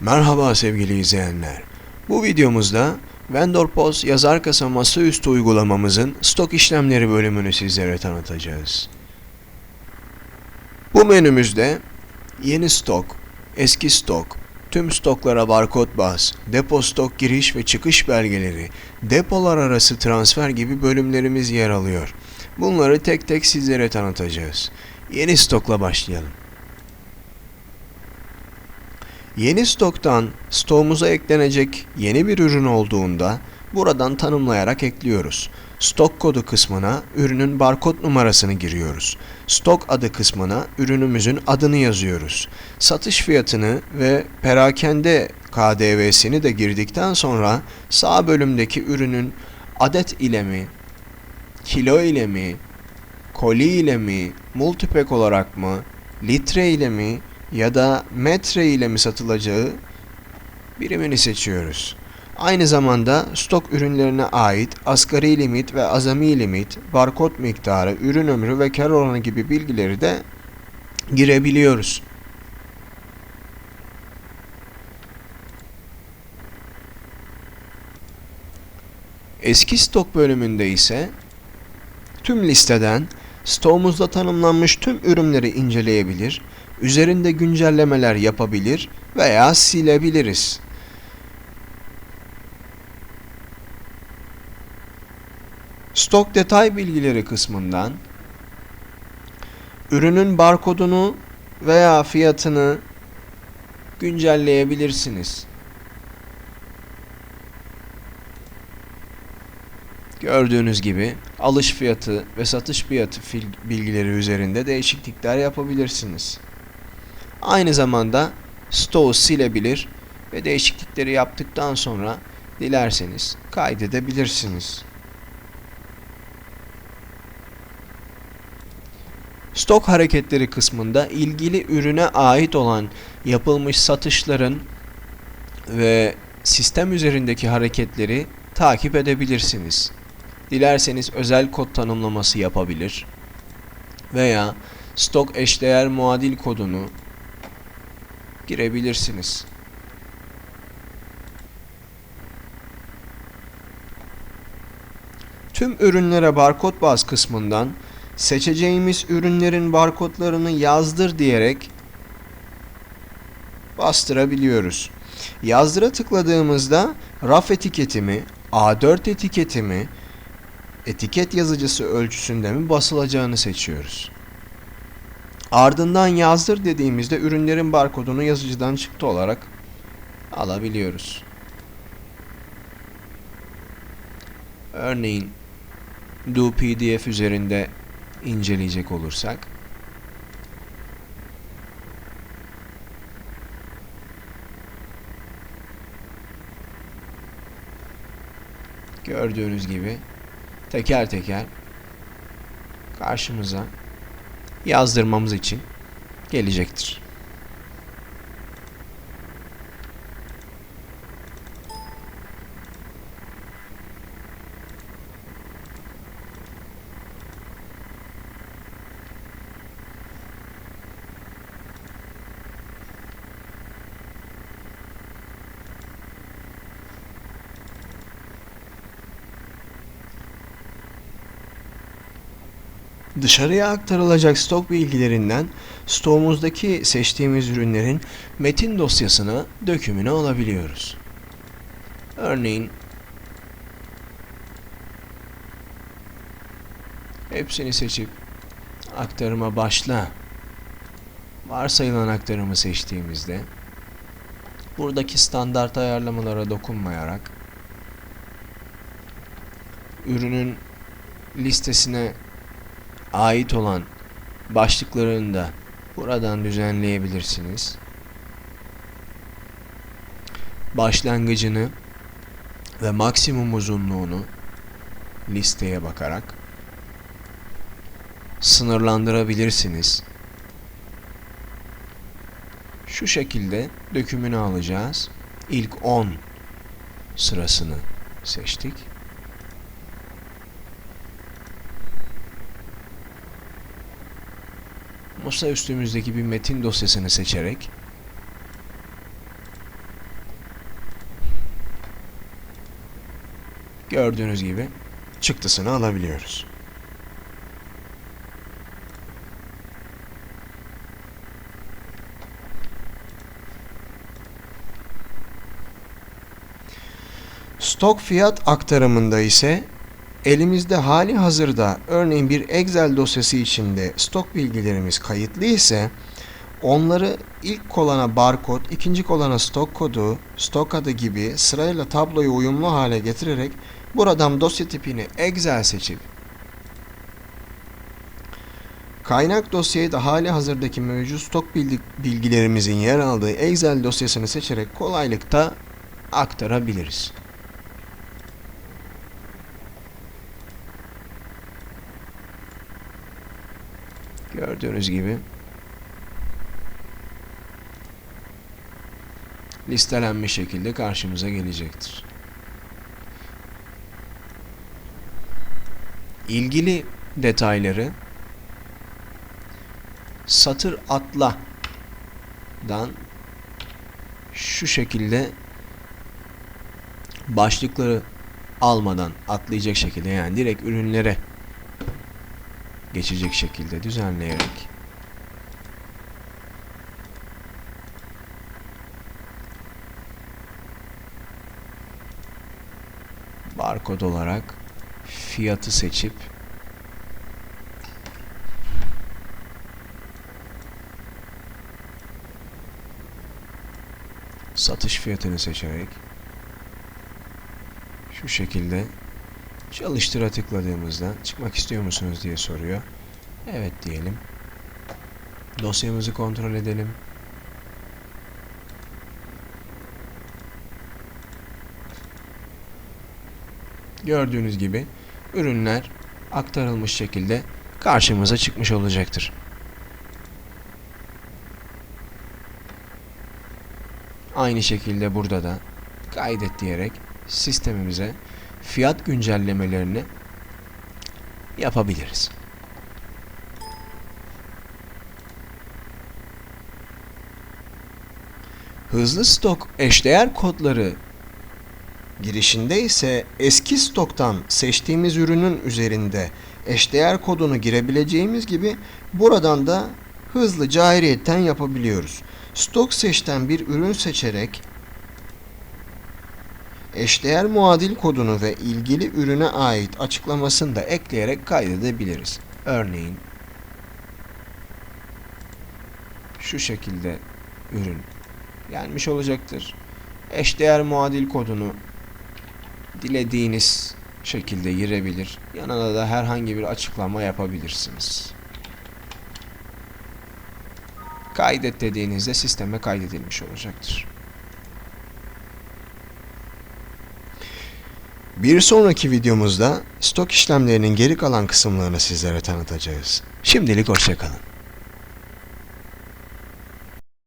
Merhaba sevgili izleyenler. Bu videomuzda Vendor Post yazar kasa masaüstü uygulamamızın stok işlemleri bölümünü sizlere tanıtacağız. Bu menümüzde yeni stok, eski stok, tüm stoklara barkod bas, depo stok giriş ve çıkış belgeleri, depolar arası transfer gibi bölümlerimiz yer alıyor. Bunları tek tek sizlere tanıtacağız. Yeni stokla başlayalım. Yeni stoktan stoğumuza eklenecek yeni bir ürün olduğunda buradan tanımlayarak ekliyoruz. Stok kodu kısmına ürünün barkod numarasını giriyoruz. Stok adı kısmına ürünümüzün adını yazıyoruz. Satış fiyatını ve perakende KDV'sini de girdikten sonra sağ bölümdeki ürünün adet ile mi, kilo ile mi, koli ile mi, multipack olarak mı, litre ile mi ya da metre ile mi satılacağı birimini seçiyoruz. Aynı zamanda stok ürünlerine ait asgari limit ve azami limit, barkod miktarı, ürün ömrü ve kar oranı gibi bilgileri de girebiliyoruz. Eski stok bölümünde ise tüm listeden stoğumuzda tanımlanmış tüm ürünleri inceleyebilir, üzerinde güncellemeler yapabilir veya silebiliriz. Stok detay bilgileri kısmından ürünün barkodunu veya fiyatını güncelleyebilirsiniz. Gördüğünüz gibi alış fiyatı ve satış fiyatı bilgileri üzerinde değişiklikler yapabilirsiniz. Aynı zamanda stoğu silebilir ve değişiklikleri yaptıktan sonra dilerseniz kaydedebilirsiniz. Stok hareketleri kısmında ilgili ürüne ait olan yapılmış satışların ve sistem üzerindeki hareketleri takip edebilirsiniz. Dilerseniz özel kod tanımlaması yapabilir veya stok eşdeğer muadil kodunu girebilirsiniz. Tüm ürünlere barkod baz kısmından seçeceğimiz ürünlerin barkodlarını yazdır diyerek bastırabiliyoruz. Yazdıra tıkladığımızda raf etiketi mi, A4 etiketi mi, etiket yazıcısı ölçüsünde mi basılacağını seçiyoruz. Ardından yazdır dediğimizde ürünlerin barkodunu yazıcıdan çıktı olarak alabiliyoruz. Örneğin Do PDF üzerinde inceleyecek olursak gördüğünüz gibi teker teker karşımıza yazdırmamız için gelecektir. Dışarıya aktarılacak stok bilgilerinden stoğumuzdaki seçtiğimiz ürünlerin metin dosyasına dökümünü alabiliyoruz. Örneğin hepsini seçip aktarıma başla varsayılan aktarımı seçtiğimizde buradaki standart ayarlamalara dokunmayarak ürünün listesine ait olan başlıklarını da buradan düzenleyebilirsiniz. Başlangıcını ve maksimum uzunluğunu listeye bakarak sınırlandırabilirsiniz. Şu şekilde dökümünü alacağız. İlk 10 sırasını seçtik. masa üstümüzdeki bir metin dosyasını seçerek gördüğünüz gibi çıktısını alabiliyoruz. Stok fiyat aktarımında ise elimizde hali hazırda örneğin bir Excel dosyası içinde stok bilgilerimiz kayıtlı ise onları ilk kolana barkod, ikinci kolana stok kodu, stok adı gibi sırayla tabloyu uyumlu hale getirerek buradan dosya tipini Excel seçip kaynak dosyayı da hali hazırdaki mevcut stok bilgi- bilgilerimizin yer aldığı Excel dosyasını seçerek kolaylıkla aktarabiliriz. Gördüğünüz gibi listelenmiş şekilde karşımıza gelecektir. İlgili detayları satır atladan şu şekilde başlıkları almadan atlayacak şekilde yani direkt ürünlere geçecek şekilde düzenleyerek. Barkod olarak fiyatı seçip satış fiyatını seçerek şu şekilde çalıştıra tıkladığımızda çıkmak istiyor musunuz diye soruyor. Evet diyelim. Dosyamızı kontrol edelim. Gördüğünüz gibi ürünler aktarılmış şekilde karşımıza çıkmış olacaktır. Aynı şekilde burada da kaydet diyerek sistemimize fiyat güncellemelerini yapabiliriz. Hızlı stok eşdeğer kodları girişinde ise eski stoktan seçtiğimiz ürünün üzerinde eşdeğer kodunu girebileceğimiz gibi buradan da hızlıca ayrıyetten yapabiliyoruz. Stok seçten bir ürün seçerek eşdeğer muadil kodunu ve ilgili ürüne ait açıklamasını da ekleyerek kaydedebiliriz. Örneğin şu şekilde ürün gelmiş olacaktır. Eşdeğer muadil kodunu dilediğiniz şekilde girebilir. Yanına da herhangi bir açıklama yapabilirsiniz. Kaydet dediğinizde sisteme kaydedilmiş olacaktır. Bir sonraki videomuzda stok işlemlerinin geri kalan kısımlarını sizlere tanıtacağız. Şimdilik hoşçakalın.